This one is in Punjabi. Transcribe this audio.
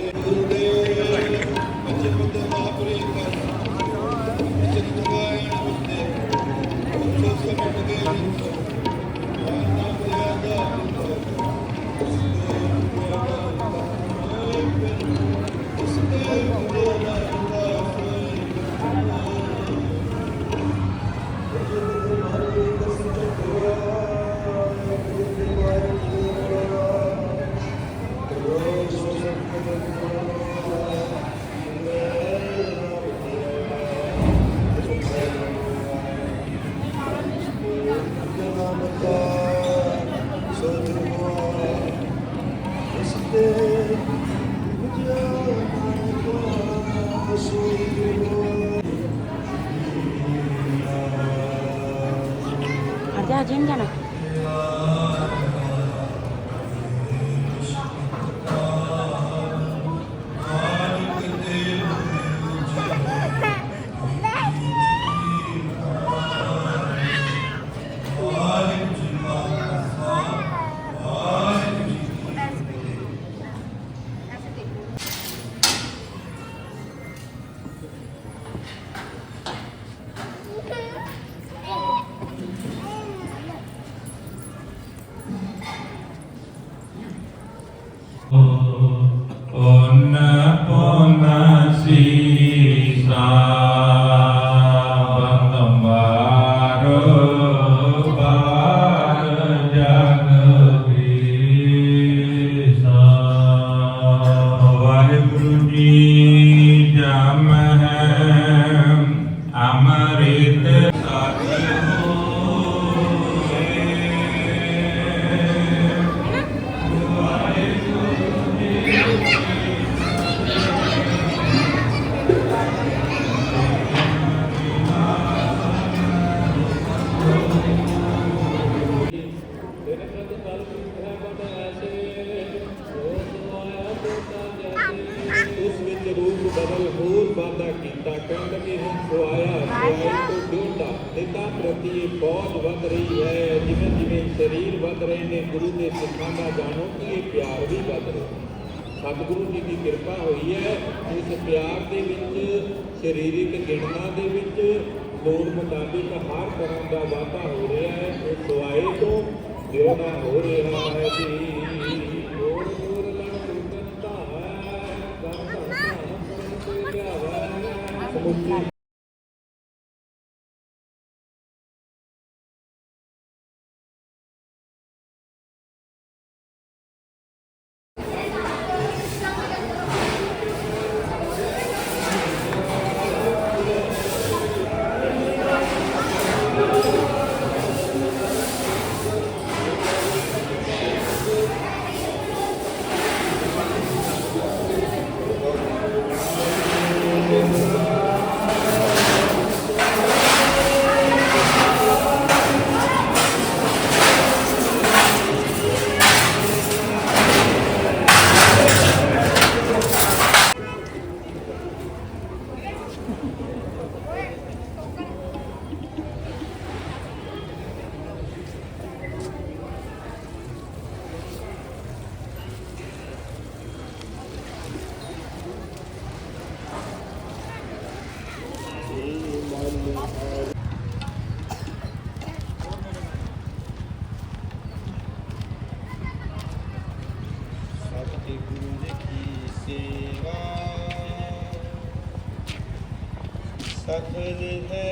Yeah. Đó là. Oh. ਬਦਲ ਹੋਰ ਵਾਦਾ ਕੀਤਾ ਕਹਿਣ ਲੱਗੇ ਹੁਣ ਸੁਆਇਆ ਸੁਆਇਆ ਤੋਂ ਡੋਟਾ ਨਿਤਾ ਪ੍ਰਤੀ ਇਹ ਫੌਜ ਵੱਧ ਰਹੀ ਹੈ ਜਿਵੇਂ ਜਿਵੇਂ ਸਰੀਰ ਵੱਧ ਰਹੇ ਨੇ ਗੁਰੂ ਦੇ ਸਿੱਖਾਂ ਦਾ ਜਾਣੋ ਕਿ ਇਹ ਪਿਆਰ ਵੀ ਵੱਧ ਰਿਹਾ ਸਤਿਗੁਰੂ ਜੀ ਦੀ ਕਿਰਪਾ ਹੋਈ ਹੈ ਇਸ ਪਿਆਰ ਦੇ ਵਿੱਚ ਸਰੀਰਿਕ ਗਿਣਨਾ ਦੇ ਵਿੱਚ ਲੋੜ ਮੁਤਾਬਿਕ ਹਰ ਤਰ੍ਹਾਂ ਦਾ ਵਾਧਾ ਹੋ ਰਿਹਾ ਹੈ ਉਹ ਸੁਆਏ ਤੋਂ ਜਿਹੜਾ ਹੋ ਰਿਹਾ ਹੈ ਜੀ। como takdirde